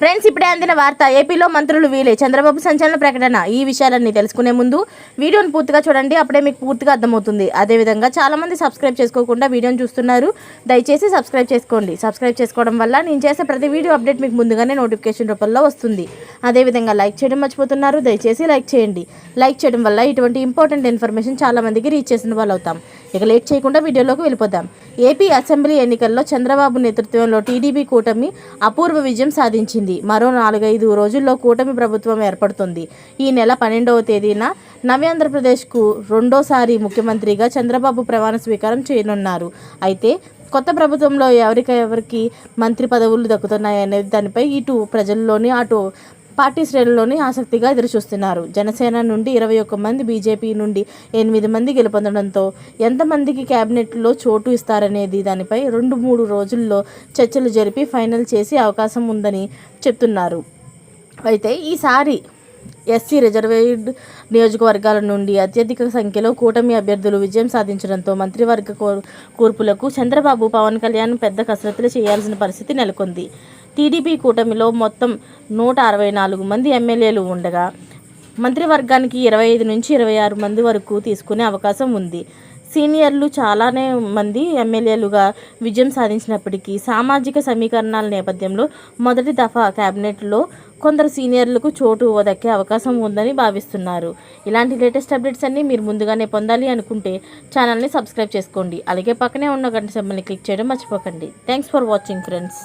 Friends ఇప్పుడే అందిన వార్త ఏపీలో మంత్రులు వీలే. చంద్రబాబు సంచలన ప్రకటన. ఈ విషయాలన్నీ తెలుసుకునే ముందు వీడియోను పూర్తిగా చూడండి. అప్పుడే మీకు పూర్తిగా అర్థమవుతుంది. అదేవిధంగా చాలామంది సబ్స్క్రైబ్ చేసుకోకుండా వీడియోని చూస్తున్నారు. దయచేసి సబ్స్క్రైబ్ చేసుకోండి. సబ్స్క్రైబ్ చేసుకోవడం వల్ల నేను చేసే ప్రతి వీడియో అప్డేట్ మీకు ముందుగానే నోటిఫికేషన్ రూపంలో వస్తుంది. అదేవిధంగా లైక్ చేయడం మర్చిపోతున్నారు. దయచేసి లైక్ చేయండి. లైక్ చేయడం వల్ల ఇటువంటి ఇంపార్టెంట్ ఇన్ఫర్మేషన్ చాలా మందికి రీచ్ చేసిన వాళ్ళు అవుతాం ఇక లేట్ చేయకుండా వీడియోలోకి వెళ్ళిపోదాం. ఏపీ అసెంబ్లీ ఎన్నికల్లో చంద్రబాబు నేతృత్వంలో టీడీపీ కూటమి అపూర్వ విజయం సాధించింది. మరో నాలుగైదు రోజుల్లో కూటమి ప్రభుత్వం ఏర్పడుతుంది. ఈ నెల పన్నెండవ తేదీన నవ్యాంధ్రప్రదేశ్కు రెండోసారి ముఖ్యమంత్రిగా చంద్రబాబు ప్రమాణ స్వీకారం చేయనున్నారు. అయితే కొత్త ప్రభుత్వంలో ఎవరికెవరికి మంత్రి పదవులు దక్కుతున్నాయనే దానిపై ఇటు ప్రజల్లోని అటు పార్టీ శ్రేణుల్లోనే ఆసక్తిగా ఎదురుచూస్తున్నారు. జనసేన నుండి ఇరవై ఒక్క మంది బీజేపీ నుండి ఎనిమిది మంది గెలుపొందడంతో ఎంతమందికి క్యాబినెట్లో చోటు ఇస్తారనేది దానిపై రెండు మూడు రోజుల్లో చర్చలు జరిపి ఫైనల్ చేసే అవకాశం ఉందని చెప్తున్నారు. అయితే ఈసారి ఎస్సీ రిజర్వేడ్ నియోజకవర్గాల నుండి అత్యధిక సంఖ్యలో కూటమి అభ్యర్థులు విజయం సాధించడంతో మంత్రివర్గ కూర్పులకు చంద్రబాబు పవన్ కళ్యాణ్ పెద్ద కసరత్తులు చేయాల్సిన పరిస్థితి నెలకొంది. టీడీపీ కూటమిలో మొత్తం నూట అరవై నాలుగు మంది ఎమ్మెల్యేలు ఉండగా మంత్రివర్గానికి ఇరవై ఐదు నుంచి ఇరవై ఆరు మంది వరకు తీసుకునే అవకాశం ఉంది. సీనియర్లు చాలానే మంది ఎమ్మెల్యేలుగా విజయం సాధించినప్పటికీ సామాజిక సమీకరణాల నేపథ్యంలో మొదటి దఫా క్యాబినెట్లో కొందరు సీనియర్లకు చోటు దక్కే అవకాశం ఉందని భావిస్తున్నారు. ఇలాంటి లేటెస్ట్ అప్డేట్స్ అన్నీ మీరు ముందుగానే పొందాలి అనుకుంటే ఛానల్ని సబ్స్క్రైబ్ చేసుకోండి. అలాగే పక్కనే ఉన్న గంట సెమ్మల్ని క్లిక్ చేయడం మర్చిపోకండి. Thanks for watching friends.